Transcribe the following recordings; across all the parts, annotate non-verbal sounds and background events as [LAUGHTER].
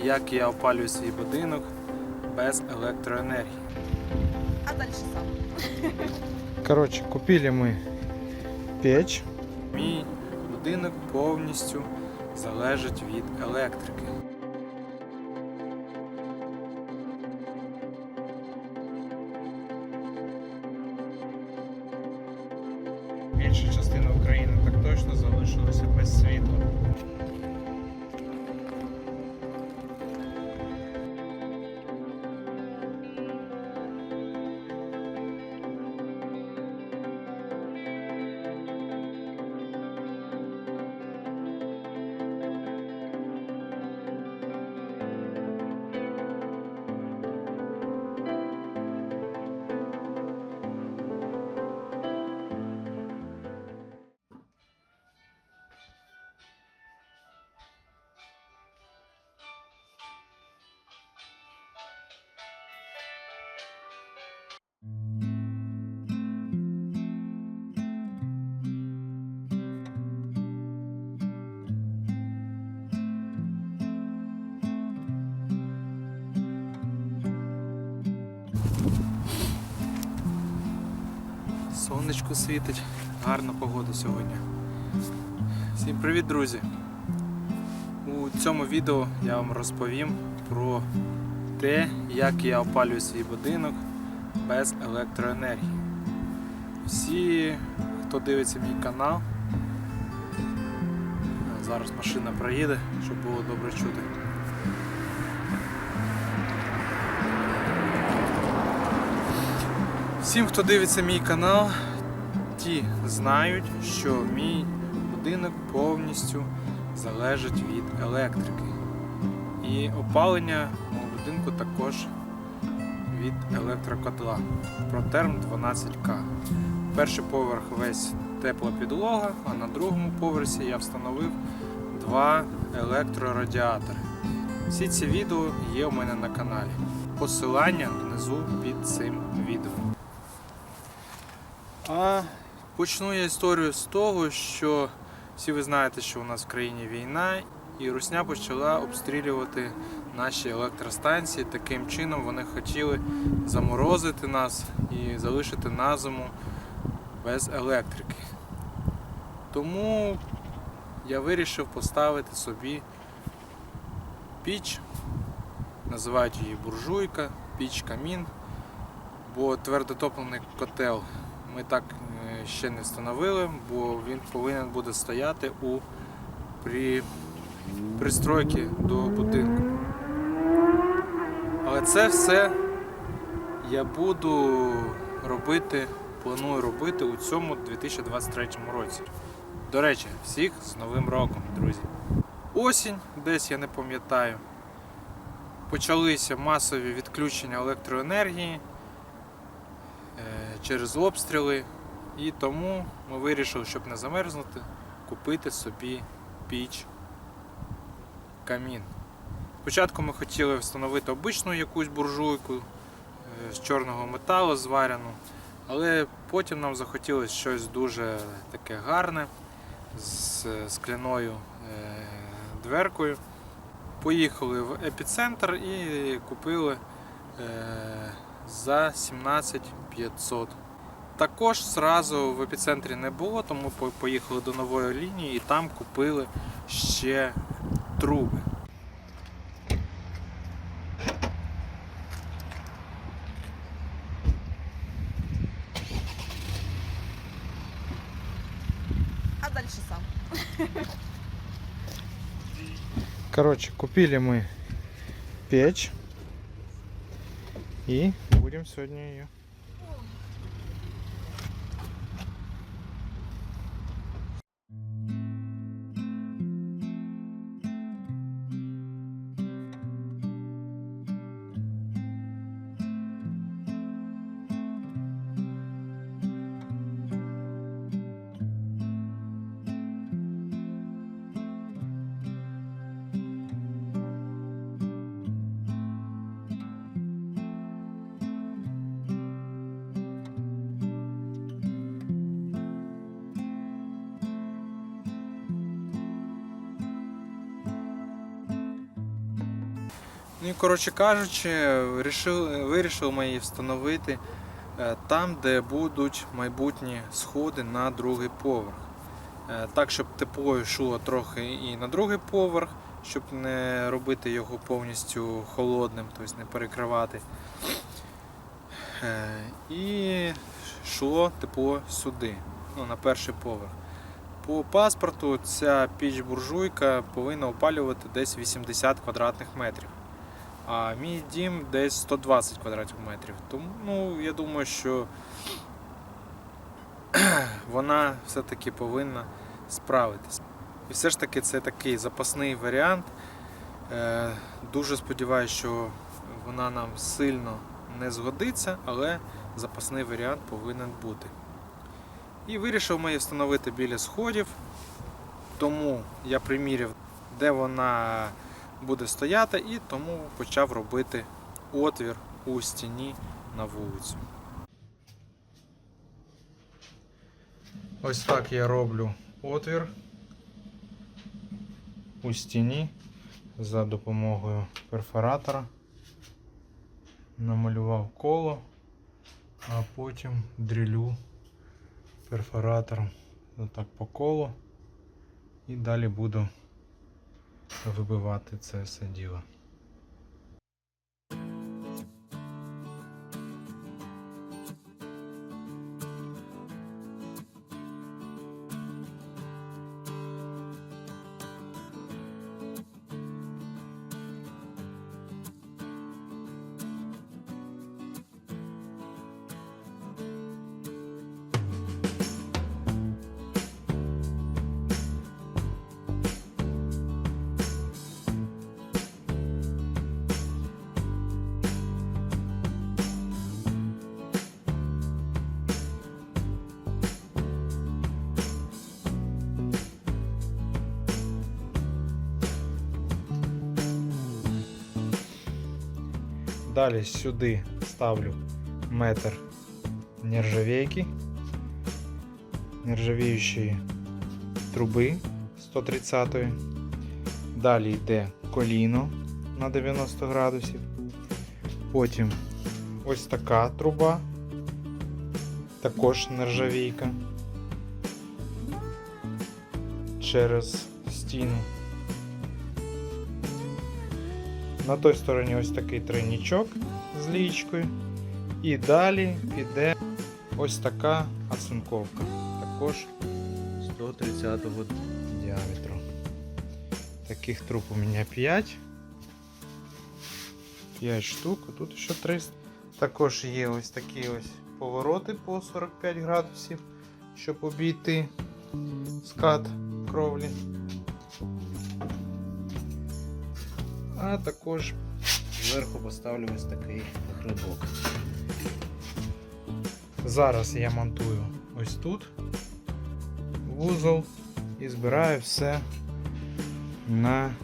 Як я опалюю свій будинок без електроенергії. А дальше сам. Короче, купили мы печь. Мій будинок повністю залежить від електрики. Більша частина України так точно залишилася без світла. Сонечко світить, гарна погода сьогодні. Всім привіт, друзі! У цьому відео я вам розповім про те, як я опалюю свій будинок без електроенергії. Всі, хто дивиться мій канал, зараз машина проїде, щоб було добре чути. Всім, хто дивиться мій канал, ті знають, що мій будинок повністю залежить від електрики. І опалення мого будинку також від електрокотла Протерм 12К. Перший поверх весь тепла підлога, а на другому поверсі я встановив два електрорадіатори. Всі ці відео є у мене на каналі. Посилання внизу під цим відео. А почну я історію з того, що всі ви знаєте, що у нас в країні війна, і Русня почала обстрілювати наші електростанції. Таким чином вони хотіли заморозити нас і залишити на зиму без електрики. Тому я вирішив поставити собі піч, називають її буржуйка, піч камін, бо твердотоплений котел ми так е, ще не встановили, бо він повинен буде стояти у при пристройці до будинку. Але це все я буду робити, планую робити у цьому 2023 році. До речі, всіх з Новим роком, друзі. Осінь, десь я не пам'ятаю, почалися масові відключення електроенергії через обстріли. І тому ми вирішили, щоб не замерзнути, купити собі піч камін. Спочатку ми хотіли встановити обичну якусь буржуйку е, з чорного металу зварену, але потім нам захотілося щось дуже таке гарне з скляною е, дверкою. Поїхали в епіцентр і купили е, за 17 500. Також зразу в епіцентрі не було, тому по- поїхали до нової лінії і там купили ще труби. А дальше сам. Короче, купили мы печь. И будем сегодня ее. Ну і коротше кажучи, вирішили, вирішили ми її встановити е, там, де будуть майбутні сходи на другий поверх. Е, Так, щоб тепло йшло трохи і на другий поверх, щоб не робити його повністю холодним, тобто не перекривати. Е, І йшло тепло сюди, ну, на перший поверх. По паспорту ця піч-буржуйка повинна опалювати десь 80 квадратних метрів. А мій дім десь 120 квадратних метрів. Тому ну, я думаю, що [CLEARS THROAT] вона все-таки повинна справитись. І все ж таки це такий запасний варіант. Е, Дуже сподіваюся, що вона нам сильно не згодиться, але запасний варіант повинен бути. І вирішив ми її встановити біля сходів. Тому я приміряв, де вона буде стояти, і тому почав робити отвір у стіні на вулицю. Ось так я роблю отвір у стіні за допомогою перфоратора. Намалював коло, а потім дрілю перфоратором отак по колу і далі буду вибивати це все діло. Далі сюди ставлю метр нержавейки, нержавіючої труби 130 Далі йде коліно на 90 градусів. Потім ось така труба, також нержавійка через стіну. На той стороні ось такий тройнічок з лічкою. І далі піде ось така оцинковка. Також 130 діаметру. Таких труб у мене 5. 5 штук, а тут ще 300. Також є ось такі ось повороти по 45 градусів, щоб обійти скат кровлі. А також зверху поставлю ось такий грибок. Зараз я монтую ось тут вузол і збираю все на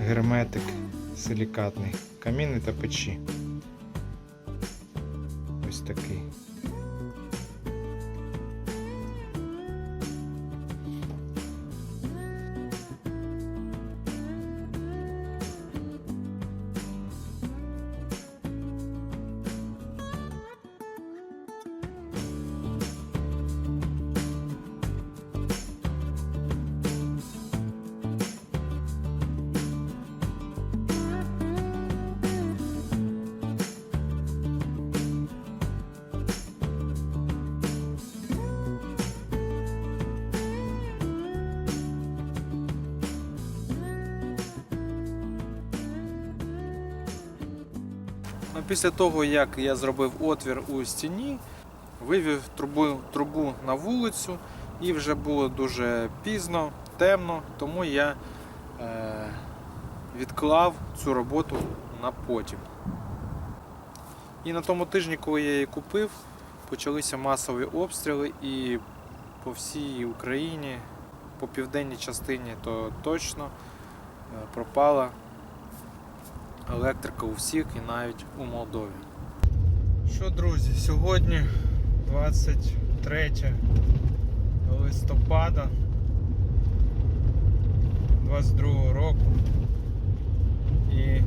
герметик силікатний, каміни та печі. Ось такий. Ну, після того, як я зробив отвір у стіні, вивів трубу, трубу на вулицю і вже було дуже пізно, темно, тому я е, відклав цю роботу на потім. І на тому тижні, коли я її купив, почалися масові обстріли і по всій Україні, по південній частині, то точно е, пропала електрика у всіх і навіть у Молдові. Що, друзі, сьогодні 23 листопада 22 року. І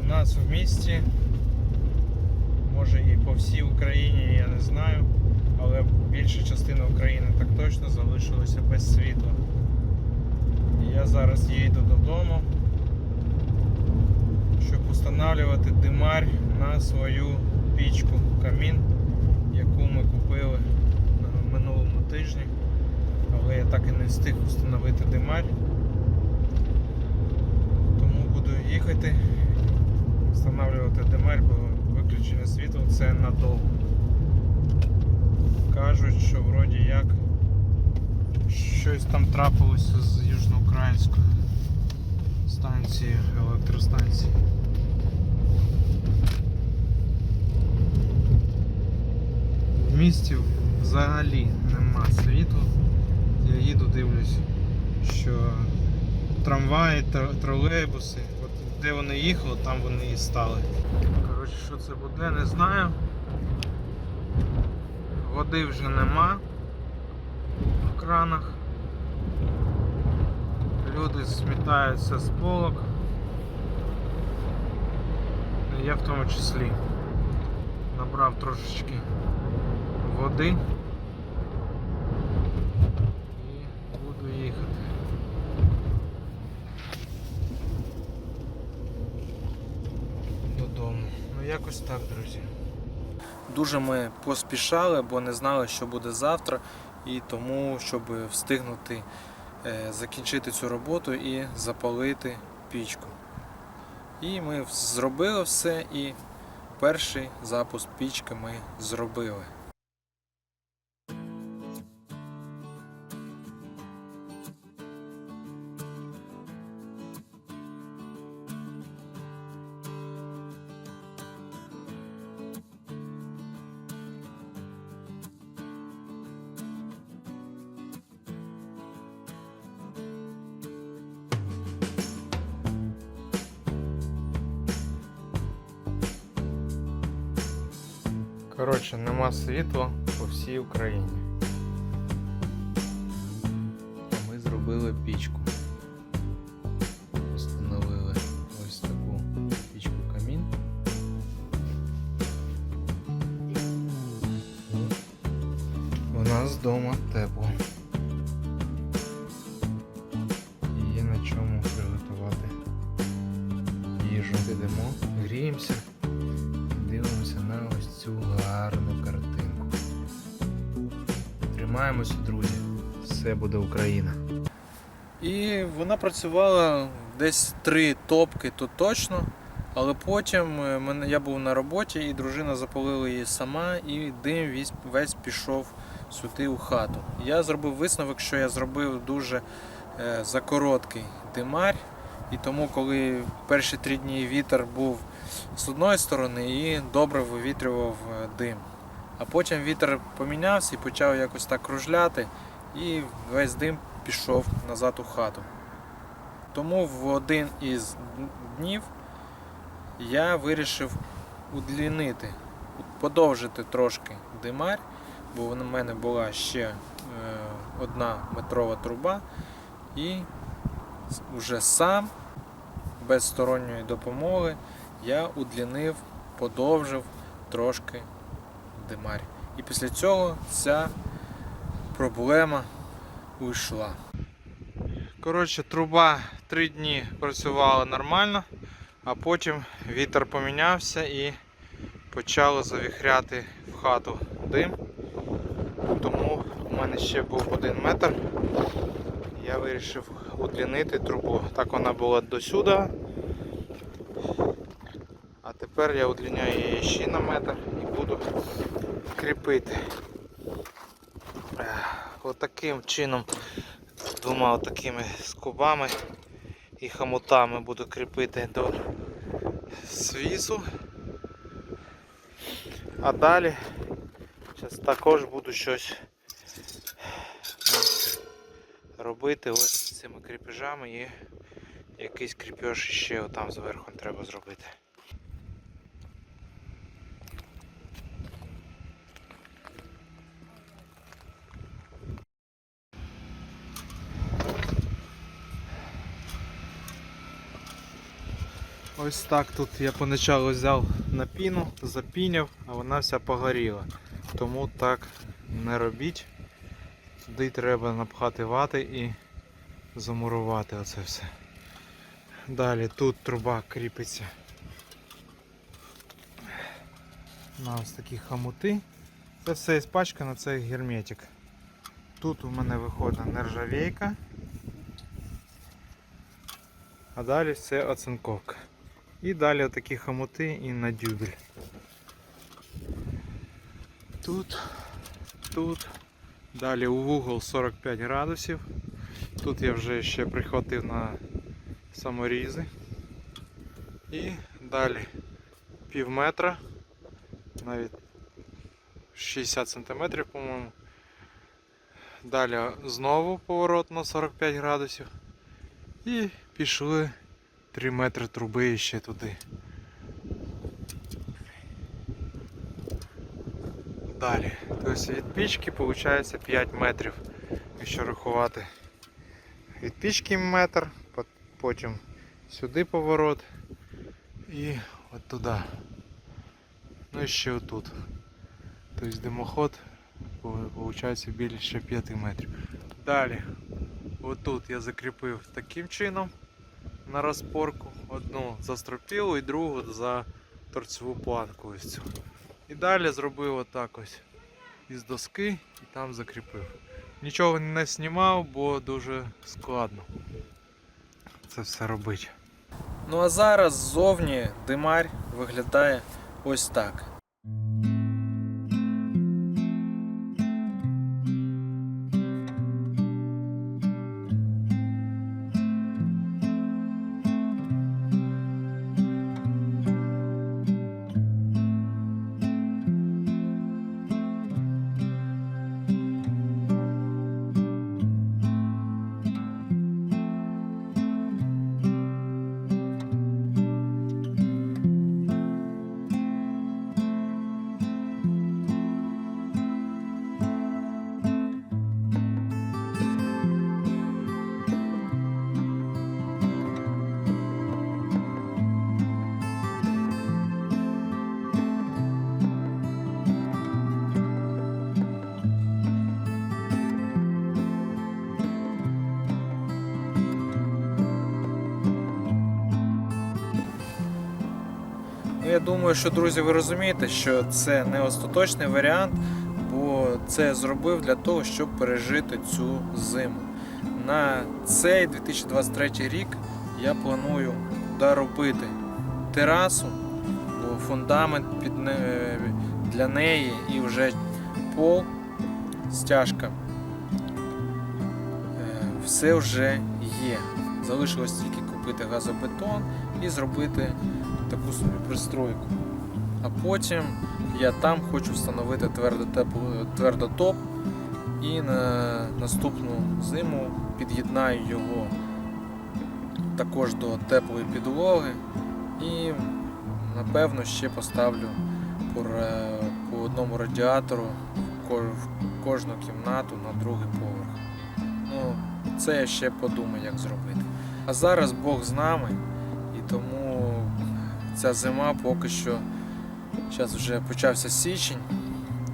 у нас в місті, може і по всій Україні, я не знаю, але більша частина України так точно залишилася без світла. Я зараз їду додому, щоб встановлювати димарь на свою пічку камін, яку ми купили на минулому тижні. Але я так і не встиг встановити димарь. Тому буду їхати, встановлювати димарь, бо виключення світла це надовго. Кажуть, що вроді як щось там трапилося з южноукраїнською станцією, електростанцією. В місті взагалі нема світла. Я їду, дивлюсь, що трамваї, тролейбуси, от де вони їхали, там вони і стали. Коротше, що це буде, не знаю. Води вже нема в кранах. Люди смітаються з полок. Я в тому числі набрав трошечки води і буду їхати. Додому. Ну якось так, друзі. Дуже ми поспішали, бо не знали, що буде завтра, і тому, щоб встигнути е, закінчити цю роботу і запалити пічку. І ми зробили все, і перший запуск пічки ми зробили. Світла по всій Україні. Ми зробили пічку. Встановили ось таку пічку камін. У нас вдома тепло. Буде Україна. І вона працювала десь три топки, то точно. Але потім е, я був на роботі, і дружина запалила її сама, і дим весь, пішов сюди у хату. Я зробив висновок, що я зробив дуже е, закороткий димарь, і тому, коли перші три дні вітер був з одної сторони і добре вивітрював е, дим. А потім вітер помінявся і почав якось так кружляти, і весь дим пішов назад у хату. Тому в один із днів я вирішив удлінити, подовжити трошки димарь, бо в мене була ще е, одна метрова труба, і вже сам, без сторонньої допомоги, я удлінив, подовжив трошки димарь. І після цього ця проблема уйшла. Коротше, труба три дні працювала нормально, а потім вітер помінявся і почало завіхряти в хату дим. Тому у мене ще був один метр. Я вирішив удлінити трубу. Так вона була до сюди. А тепер я удліняю її ще на метр і буду кріпити. Отаким чином двома такими скобами і хомутами буду кріпити до свісу. А далі зараз також буду щось робити ось цими кріпежами і якийсь кріпеж ще отам зверху треба зробити. Ось так тут я поначалу взяв на піну, запіняв, а вона вся погоріла. Тому так не робіть. Туди треба напхати вати і замурувати оце все. Далі тут труба кріпиться на ось такі хамути. Це все іспачкано, це герметик. Тут у мене виходить нержавейка. А далі це оцинковка. І далі отакі хамути і на дюбель. Тут, тут. Далі у вугол 45 градусів. Тут я вже ще прихватив на саморізи. І далі пів метра, навіть 60 сантиметрів, по-моєму. Далі знову поворот на 45 градусів. І пішли 3 метри труби ще туди. Далі. Тобто від пічки виходить 5 метрів, якщо рахувати. Від пічки метр, потім сюди поворот і от туди. Ну і ще отут. Тобто димоход виходить більше 5 метрів. Далі, отут я закріпив таким чином на розпорку. Одну за стропілу і другу за торцеву планку ось цю. І далі зробив отак ось із доски і там закріпив. Нічого не знімав, бо дуже складно це все робити. Ну а зараз ззовні димарь виглядає ось так. Ну, я думаю, що друзі, ви розумієте, що це не остаточний варіант, бо це зробив для того, щоб пережити цю зиму. На цей 2023 рік я планую доробити терасу, бо фундамент під не- для неї і вже пол, стяжка. Е, Все вже є. Залишилось тільки купити газобетон і зробити таку собі пристройку. А потім я там хочу встановити твердотеп- твердотоп і на наступну зиму під'єднаю його також до теплої підлоги і напевно ще поставлю по, одному радіатору в кожну кімнату на другий поверх. Ну, це я ще подумаю, як зробити. А зараз Бог з нами, і тому ця зима поки що. Зараз вже почався січень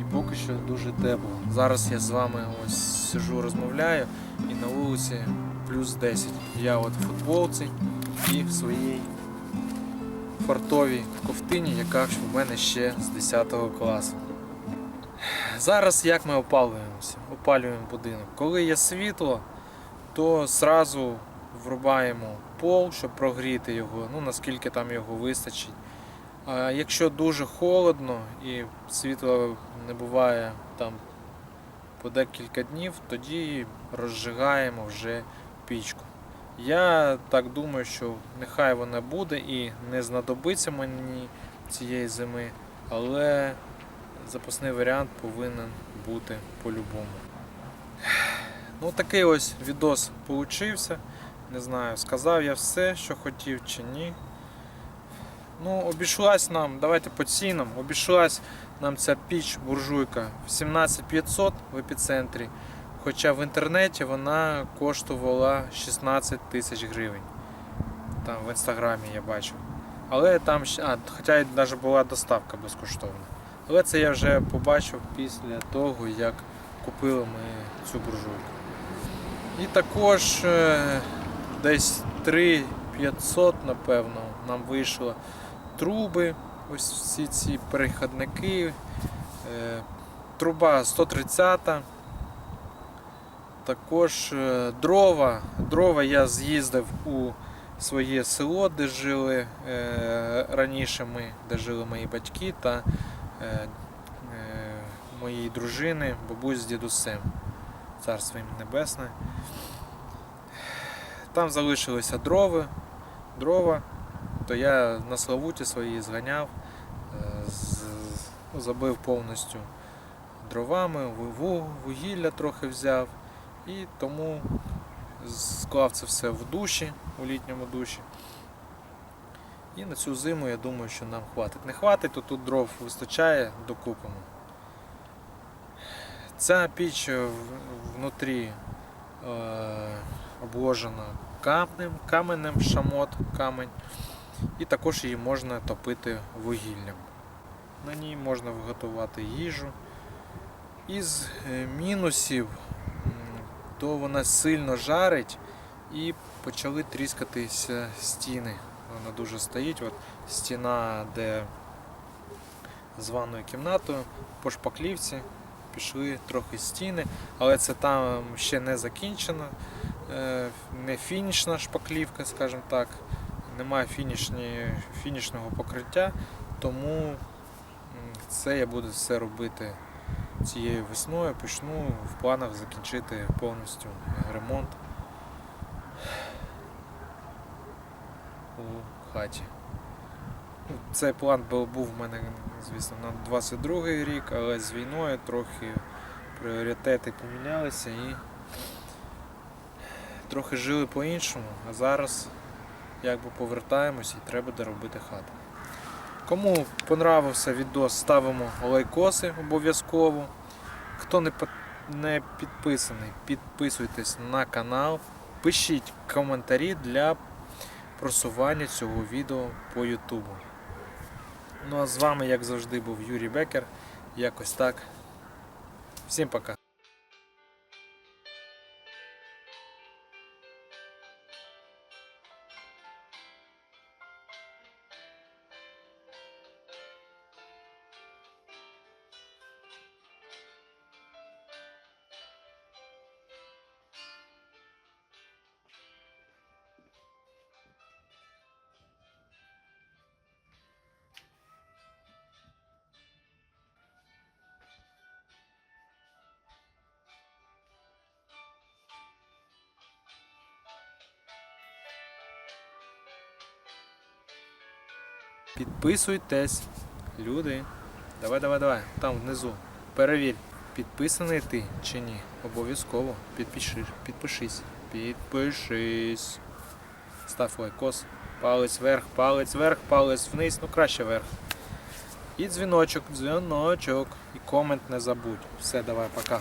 і поки що дуже тепло. Зараз я з вами ось сижу, розмовляю і на вулиці плюс 10. Я от в футболці і в своїй фартовій ковтині, яка в мене ще з 10 класу. Зараз як ми опалюємося? Опалюємо будинок. Коли є світло, то зразу врубаємо пол, щоб прогріти його, ну наскільки там його вистачить. А якщо дуже холодно і світла не буває там по декілька днів, тоді розжигаємо вже пічку. Я так думаю, що нехай вона буде і не знадобиться мені цієї зими, але запасний варіант повинен бути по-любому. Ну, такий ось відос получився. Не знаю, сказав я все, що хотів чи ні. Ну, обійшлась нам, давайте по цінам, обійшлась нам ця піч буржуйка в 17500 в епіцентрі. Хоча в інтернеті вона коштувала 16 тисяч гривень. Там в інстаграмі я бачив. Але там. А, хоча й навіть була доставка безкоштовна. Але це я вже побачив після того, як купили ми цю буржуйку. І також е, десь 3500, напевно, нам вийшло труби, ось всі ці перехідники. Е, Труба 130. Також е, дрова. Дрова я з'їздив у своє село, де жили е, раніше ми, де жили мої батьки та моєї дружини, бабусь з дідусем. Царство їм небесне. Там залишилися дрови, дрова, то я на Славуті свої зганяв, е, ну, забив повністю дровами, ву- ву- вугілля трохи взяв і тому склав це все в душі, у літньому душі. І на цю зиму я думаю, що нам хватить. Не хватить, то тут дров вистачає, докупимо. Ця піч внутрі е, обложена камнем, каменем, шамот, камень. І також її можна топити вугіллям. На ній можна виготувати їжу. Із е, мінусів, то вона сильно жарить і почали тріскатися стіни. Вона дуже стоїть. От стіна, де з ванною кімнатою, по шпаклівці пішли трохи стіни, але це там ще не закінчено, не фінішна шпаклівка, скажімо так. Немає фінішні, фінішного покриття, тому це я буду все робити цією весною. Почну в планах закінчити повністю ремонт у хаті. Ну, Цей план був в мене, звісно, на 22 рік, але з війною трохи пріоритети помінялися і трохи жили по-іншому, а зараз якби повертаємось і треба доробити хату. Кому понравився відос, ставимо лайкоси обов'язково. Хто не, не підписаний, підписуйтесь на канал, пишіть коментарі для просування цього відео по Ютубу. Ну а з вами, як завжди, був Юрій Бекер. Якось так. Всім пока. Підписуйтесь, люди. Давай, давай, давай. Там внизу. Перевір, підписаний ти чи ні. Обов'язково підпишись. Підпишись. Підпишись. Став лайкос. Палець вверх, палець вверх, палець вниз, ну краще вверх. І дзвіночок, дзвіночок. І комент не забудь. Все, давай, пока.